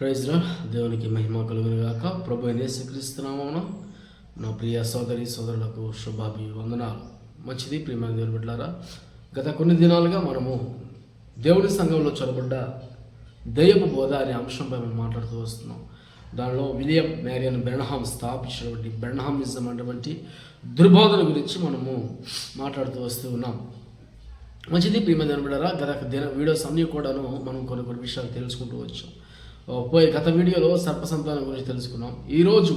Praise దేవునికి మహిమ కలుగును గాక ప్రభు యేసుక్రీస్తునామమున నా ప్రియ సోదరి సోదరులకు శుభాభివందనాలు. మంచిది ప్రియమైన దేవుని బిడ్డలారా గత కొన్ని దినాలుగా మనము దేవుని సంఘంలో చొరబడ్డ దయ్యపు బోధ అనే అంశంపై మనం మాట్లాడుతూ వస్తున్నాం. దానిలో విలియం మ్యారియన్ బెర్నహామ్ స్థాపించినటువంటి బెర్నహామిజం అటువంటి దుర్బోధన గురించి మనము మాట్లాడుతూ వస్తూ ఉన్నాం. మంచిది ప్రియమైన బిడ్డరా గత దిన వీడియోస్ అన్నీ కూడాను మనం కొన్ని కొన్ని విషయాలు తెలుసుకుంటూ వచ్చాం. పోయి గత వీడియోలో సర్పసంతానం గురించి తెలుసుకున్నాం. ఈరోజు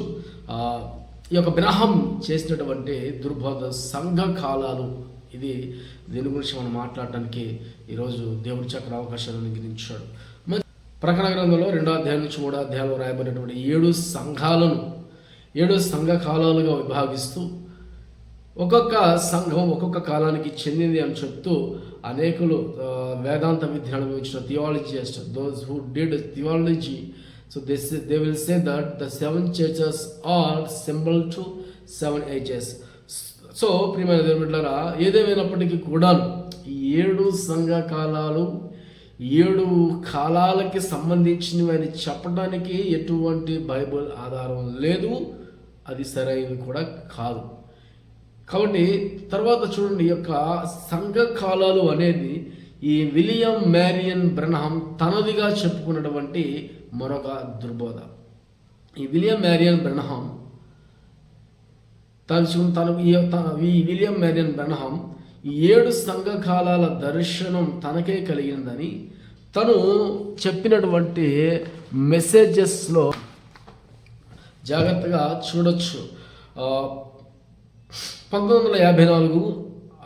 ఈ యొక్క బ్రహం చేసినటువంటి దుర్బోధ సంఘ కాలాలు ఇది దీని గురించి మనం మాట్లాడటానికి ఈరోజు దేవుడి చక్ర అవకాశాలను అనుగ్రహించాడు మరి ప్రకటన గ్రంథంలో రెండో అధ్యాయం నుంచి మూడో అధ్యాయంలో రాయబడినటువంటి ఏడు సంఘాలను ఏడు సంఘ కాలాలుగా విభాగిస్తూ ఒక్కొక్క సంఘం ఒక్కొక్క కాలానికి చెందింది అని చెప్తూ అనేకులు వేదాంత విద్య అనుభవించిన theologist those who did theology so this they will say that the seven churches are symbol to seven ages so ప్రియమైన దేవుళ్ళారా ఏదేమైనప్పటికీ కూడా ఈ ఏడు సంఘ కాలాలు ఏడు కాలాలకి సంబంధించినవి అని చెప్పడానికి ఎటువంటి బైబిల్ ఆధారం లేదు. అది సరైనది కూడా కాదు. కాబట్టి తర్వాత చూడండి యొక్క సంఘ కాలాలు అనేది ఈ విలియం మ్యారియన్ బ్రనహం తనదిగా చెప్పుకున్నటువంటి మరొక దుర్బోధ. ఈ విలియం మ్యారియన్ బ్రనహం తను తను ఈ తన- విలియం మ్యారియన్ బ్రనహం ఈ ఏడు సంఘ కాలాల దర్శనం తనకే కలిగిందని తను చెప్పినటువంటి మెసేజెస్లో జాగ్రత్తగా చూడొచ్చు. పంతొమ్మిది వందల యాభై నాలుగు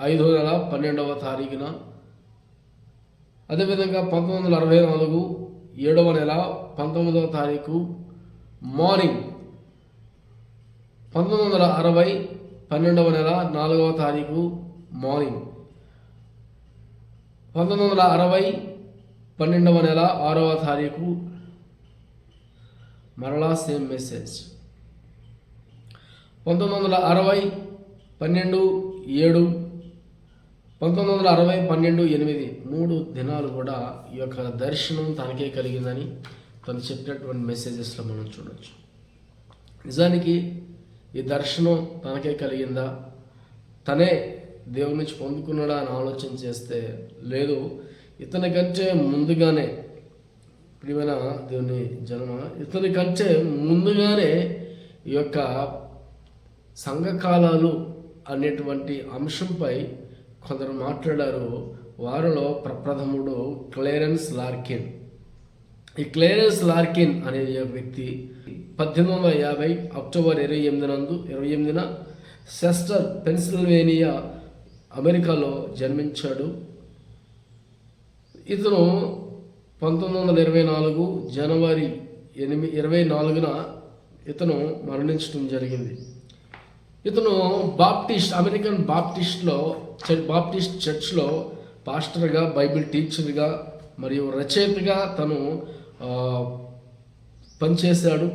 ఐదో నెల పన్నెండవ తారీఖున. అదేవిధంగా పంతొమ్మిది వందల అరవై నాలుగు ఏడవ నెల పంతొమ్మిదవ తారీఖు మార్నింగ్. పంతొమ్మిది వందల అరవై పన్నెండవ నెల నాలుగవ తారీఖు మార్నింగ్. పంతొమ్మిది వందల అరవై పన్నెండవ నెల ఆరవ తారీఖు మరలా సేమ్ మెసేజ్. పంతొమ్మిది వందల అరవై పన్నెండు ఏడు పంతొమ్మిది వందల అరవై పన్నెండు ఎనిమిది మూడు దినాలు కూడా ఈ యొక్క దర్శనం తనకే కలిగిందని తను చెప్పినటువంటి మెసేజెస్లో మనం చూడొచ్చు. నిజానికి ఈ దర్శనం తనకే కలిగిందా? తనే దేవుని నుంచి పొందుకున్నాడా అని ఆలోచన చేస్తే లేదు. ఇతని కంటే ముందుగానే ప్రియమైన దేవుని జన్మ ఇతని కంటే ముందుగానే ఈ యొక్క సంఘకాలాలు అనేటువంటి అంశంపై కొందరు మాట్లాడారు. వారిలో ప్రప్రథముడు క్లేరెన్స్ లార్కిన్. ఈ క్లేరెన్స్ లార్కిన్ అనే వ్యక్తి పద్దెనిమిది వందల యాభై అక్టోబర్ ఇరవై ఎనిమిది నందు ఇరవై ఎనిమిదిన సెస్టర్ పెన్సిల్వేనియా అమెరికాలో జన్మించాడు. ఇతను పంతొమ్మిది వందల ఇరవై నాలుగు జనవరి ఎనిమిది ఇరవై నాలుగున ఇతను మరణించడం జరిగింది. ఇతను బాప్టిస్ట్ అమెరికన్ బాప్టిస్ట్లో బాప్టిస్ట్ చర్చ్లో పాస్టర్గా బైబిల్ టీచర్గా మరియు రచయితగా తను పనిచేశాడు.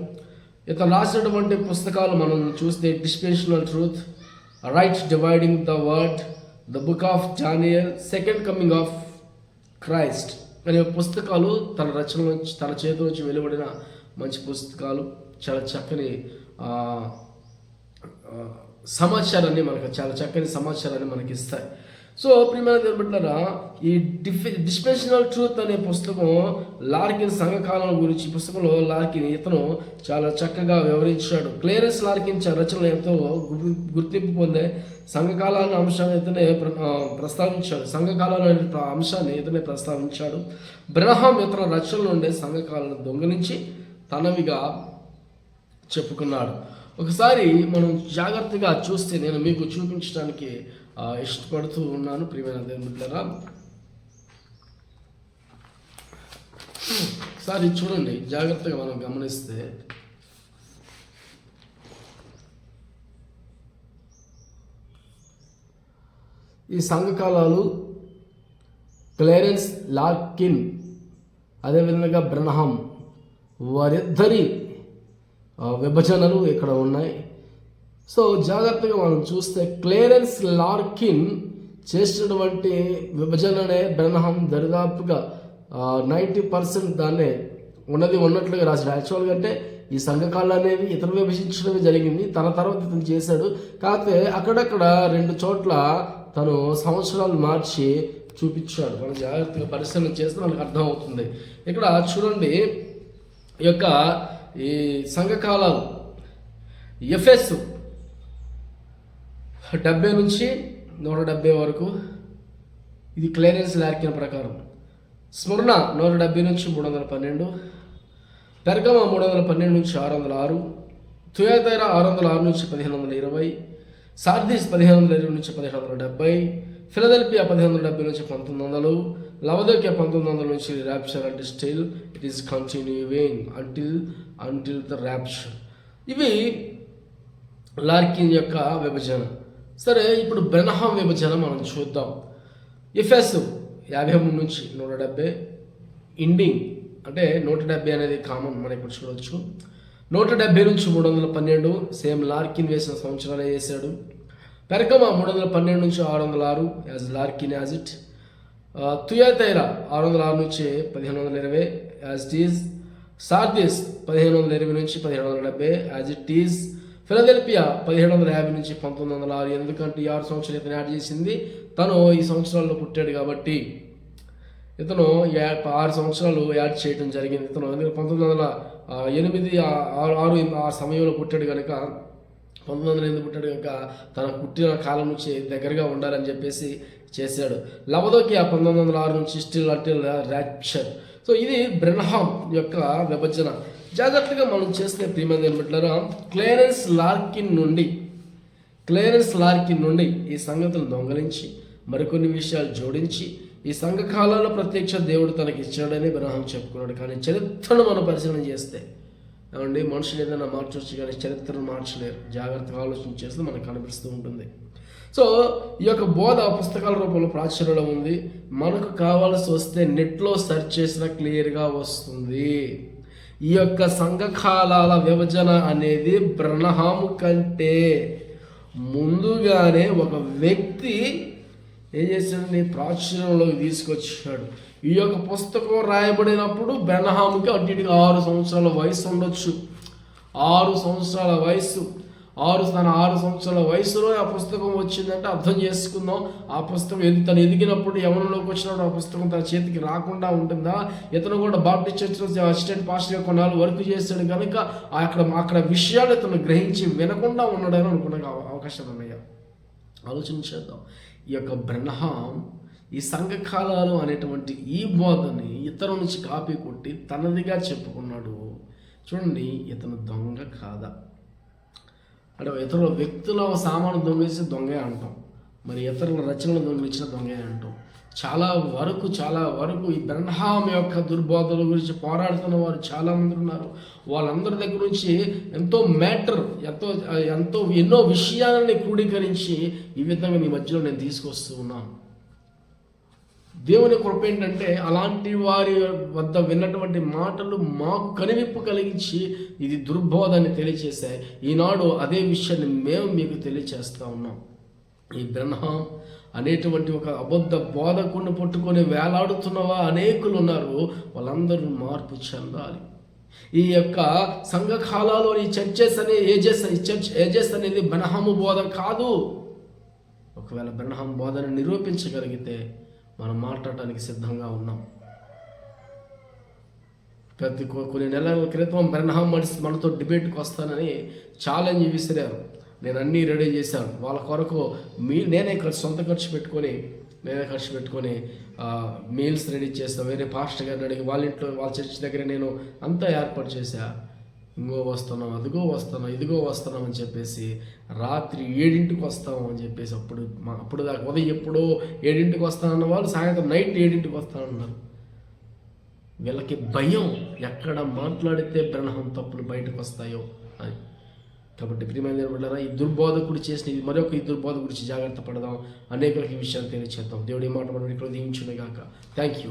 ఇతను రాసినటువంటి పుస్తకాలు మనం చూస్తే dispensational truth right dividing the word the book of Daniel second coming of Christ అనే పుస్తకాలు తన రచన నుంచి తన చేతి నుంచి వెలువడిన మంచి పుస్తకాలు. చాలా చక్కని సమాచారాన్ని మనకు చాలా చక్కని సమాచారాన్ని మనకి ఇస్తాయి. సో ప్రియమైన దేవుని ఈ డిఫి డిస్పెన్షనల్ ట్రూత్ అనే పుస్తకం లార్కిన్ సంఘకాలం గురించి పుస్తకంలో లార్కిన్ ఇతను చాలా చక్కగా వివరించాడు. క్లియరెన్స్ లార్కిన్ రచనలు ఎంతో గుర్తింపు పొందే సంఘకాలాన్ని అంశాన్ని ఇతనే ప్ర- ప్రస్తావించాడు. సంఘకాలం అనే అంశాన్ని ఇతనే ప్రస్తావించాడు. బ్రహం ఇతర రచనలు ఉండే సంఘకాలను దొంగలించి తనవిగా చెప్పుకున్నాడు. ఒకసారి మనం జాగ్రత్తగా చూస్తే నేను మీకు చూపించడానికి ఇష్టపడుతూ ఉన్నాను ప్రియమైన దేవుని ఒకసారి చూడండి జాగ్రత్తగా మనం గమనిస్తే. ఈ సంఘకాలాలు క్లేరెన్స్ లాకిన్ అదేవిధంగా బ్రహ్మం వారిద్దరి విభజనలు ఇక్కడ ఉన్నాయి. సో జాగ్రత్తగా మనం చూస్తే క్లియరెన్స్ లార్కిన్ చేసినటువంటి విభజననే బ్రహ్మం దరిదాపుగా నైంటీ పర్సెంట్ దాన్నే ఉన్నది ఉన్నట్లుగా రాశాడు. యాక్చువల్గా అంటే ఈ సంఘకాలు అనేవి ఇతను విభజించడమే జరిగింది. తన తర్వాత ఇతను చేశాడు. కాకపోతే అక్కడక్కడ రెండు చోట్ల తను సంవత్సరాలు మార్చి చూపించాడు. మనం జాగ్రత్తగా పరిశీలన చేస్తే మనకు అర్థమవుతుంది. ఇక్కడ చూడండి ఈ యొక్క ఈ సంఘకాలాలు ఎఫ్ఎస్ డెబ్బై నుంచి నూట డెబ్బై వరకు ఇది క్లియరెన్స్ లార్కిన్ ప్రకారం. స్మరణ నూట డెబ్బై నుంచి మూడు వందల పన్నెండు పెరగమ మూడు వందల పన్నెండు నుంచి ఆరు వందల ఆరు తుయాతైర ఆరు వందల ఆరు నుంచి పదిహేను వందల ఇరవై సార్దీస్ పదిహేను వందల ఇరవై నుంచి పదిహేను వందల డెబ్బై ఫిలదెల్పియా పదిహేను వందల డెబ్బై నుంచి పంతొమ్మిది వందలు లవదోకియా పంతొమ్మిది వందల నుంచి ర్యాప్చర్ అంటే still it is continuing until until the rapture ఇవి లార్కిన్ యొక్క విభజన. సరే ఇప్పుడు బ్రెనహాం విభజన మనం చూద్దాం. ఎఫ్ఎస్ యాభై మూడు నుంచి నూట డెబ్బై ఇండింగ్ అంటే నూట డెబ్బై అనేది కామన్ మనం ఇప్పుడు చూడవచ్చు నూట డెబ్బై నుంచి మూడు వందల పన్నెండు సేమ్ లార్కిన్ వేసిన సంవత్సరాలే వేసాడు పెరకమ మూడు వందల పన్నెండు నుంచి ఆరు వందల ఆరు as Larkin as it Thyatira ఆరు వందల ఆరు నుంచి పదిహేను వందల ఇరవై యాజ్ టీజ్ సార్దిస్ పదిహేను వందల ఇరవై నుంచి పదిహేను వందల డెబ్బై యాజ్ ఇట్ ఈజ్ ఫిలదెల్పియా పదిహేడు వందల యాభై నుంచి పంతొమ్మిది వందల ఆరు ఎందుకంటే ఈ ఆరు సంవత్సరాలు ఇతను యాడ్ చేసింది. తను ఈ సంవత్సరాల్లో పుట్టాడు కాబట్టి ఇతను ఆరు సంవత్సరాలు యాడ్ చేయడం జరిగింది. ఇతను ఎందుకంటే పంతొమ్మిది వందల ఎనిమిది ఆరు ఆరు ఆ సమయంలో పుట్టాడు కనుక పంతొమ్మిది వందల ఎనిమిది పుట్టాడు కనుక తన పుట్టిన కాలం నుంచి దగ్గరగా ఉండాలని చెప్పేసి చేశాడు. లవదోకి ఆ పంతొమ్మిది వందల ఆరు నుంచి స్టిల్ అటిల్ ర్యాప్చర్ సో ఇది బ్రెన్హామ్ యొక్క విభజన. జాగ్రత్తగా మనం చేస్తే ప్రియమైన ఏమిటారా క్లియరెన్స్ లార్కిన్ నుండి క్లేరెన్స్ లార్కిన్ నుండి ఈ సంగతులు దొంగలించి మరికొన్ని విషయాలు జోడించి ఈ సంఘ కాలంలో ప్రత్యక్ష దేవుడు తనకి ఇచ్చాడని బ్రహ్మ చెప్పుకున్నాడు. కానీ చరిత్రను మనం పరిశీలన చేస్తే ఏమండి మనుషులు ఏదైనా మార్చవచ్చు కానీ చరిత్రను మార్చలేరు. జాగ్రత్తగా ఆలోచన చేస్తే మనకు కనిపిస్తూ ఉంటుంది. సో ఈ యొక్క బోధ పుస్తకాల రూపంలో ప్రాచుర్యంలో ఉంది. మనకు కావాల్సి వస్తే నెట్లో సెర్చ్ చేసినా క్లియర్గా వస్తుంది. ఈ యొక్క సంఘకాలాల విభజన అనేది బ్రహ్మహాము కంటే ముందుగానే ఒక వ్యక్తి ఏం చేశాడని ప్రాచుర్యంలోకి తీసుకొచ్చాడు. ఈ యొక్క పుస్తకం రాయబడినప్పుడు బెనహాముకి అటు ఇటుగా ఆరు సంవత్సరాల వయసు ఉండొచ్చు. ఆరు సంవత్సరాల వయసు. ఆరు తన ఆరు సంవత్సరాల వయసులో ఆ పుస్తకం వచ్చిందంటే అర్థం చేసుకుందాం. ఆ పుస్తకం ఎది తను ఎదిగినప్పుడు యవనంలోకి వచ్చినప్పుడు ఆ పుస్తకం తన చేతికి రాకుండా ఉంటుందా? ఇతను కూడా బాప్టిస్ట్ చర్చ్లో అసిస్టెంట్ పాస్టర్గా కొన్నాళ్ళు వర్క్ చేశాడు కనుక అక్కడ అక్కడ విషయాలు ఇతను గ్రహించి వినకుండా ఉన్నాడని అనుకునే అవకాశాలు ఉన్నాయా ఆలోచించేద్దాం ఈ యొక్క బ్రహ్మాం ఈ సంఘకాలాలు అనేటువంటి ఈ బోధని ఇతరు నుంచి కాపీ కొట్టి తనదిగా చెప్పుకున్నాడు. చూడండి ఇతను దొంగ కాదా? అంటే ఇతరుల వ్యక్తుల సామాను దొంగిలిస్తే దొంగే అంటాం. మరి ఇతరుల రచనలు దొంగిలించిన దొంగే అంటాం. చాలా వరకు చాలా వరకు ఈ బ్రహ్మాం యొక్క దుర్బోధల గురించి పోరాడుతున్న వారు చాలా మంది ఉన్నారు. వాళ్ళందరి దగ్గర నుంచి ఎంతో మ్యాటర్ ఎంతో ఎంతో ఎన్నో విషయాలని క్రోడీకరించి ఈ విధంగా మీ మధ్యలో నేను తీసుకొస్తూ ఉన్నాను. దేవుని కృప ఏంటంటే అలాంటి వారి వద్ద విన్నటువంటి మాటలు మాకు కనివిప్పు కలిగించి ఇది దుర్బోధాన్ని తెలియచేశాయి. ఈనాడు అదే విషయాన్ని మేము మీకు తెలియచేస్తూ ఉన్నాం. ఈ బ్రహ్మ అనేటువంటి ఒక అబద్ధ బోధకుని పట్టుకొని వేలాడుతున్నవా అనేకులు ఉన్నారు. వాళ్ళందరూ మార్పు చెందాలి. ఈ యొక్క సంఘకాలాలోని చర్చెస్ అనే ఏజెస్ చర్చ్ ఏజెస్ అనేది బ్రహ్మము బోధ కాదు. ఒకవేళ బ్రహ్మం బోధన నిరూపించగలిగితే మనం మాట్లాడటానికి సిద్ధంగా ఉన్నాం. ప్రతి కొన్ని నెలల క్రితం బ్రహ్మం మనిషి మనతో డిబేట్కి వస్తానని ఛాలెంజ్ విసిరారు. నేను అన్నీ రెడీ చేశాను. వాళ్ళ కొరకు మీ నేనే సొంత ఖర్చు పెట్టుకొని నేనే ఖర్చు పెట్టుకొని మీల్స్ రెడీ చేస్తాను వేరే పాస్టర్ గారిని అడిగి వాళ్ళ ఇంట్లో వాళ్ళ చర్చ్ దగ్గర నేను అంతా ఏర్పాటు చేశాను ఇంకో వస్తున్నాం అదిగో వస్తున్నాం ఇదిగో వస్తున్నాం అని చెప్పేసి రాత్రి ఏడింటికి వస్తాం అని చెప్పేసి అప్పుడు మా అప్పుడు దాకా ఉదయం ఎప్పుడో ఏడింటికి వస్తానన్న వాళ్ళు సాయంత్రం నైట్ ఏడింటికి వస్తానన్నారు. వీళ్ళకి భయం ఎక్కడ మాట్లాడితే బ్రహ్మం తప్పులు బయటకు వస్తాయో అని. కాబట్టి ప్రియమైన బిడ్డలారా, ఈ దుర్బోధకుడు చేసిన ఇది మరొక ఈ దుర్బోధ గురించి జాగ్రత్త పడదాం అనేకులకి ఈ విషయాలు తెలియచేద్దాం. దేవుడి మాట మనం ఇక్కడ దీవించునే గాక థ్యాంక్ యూ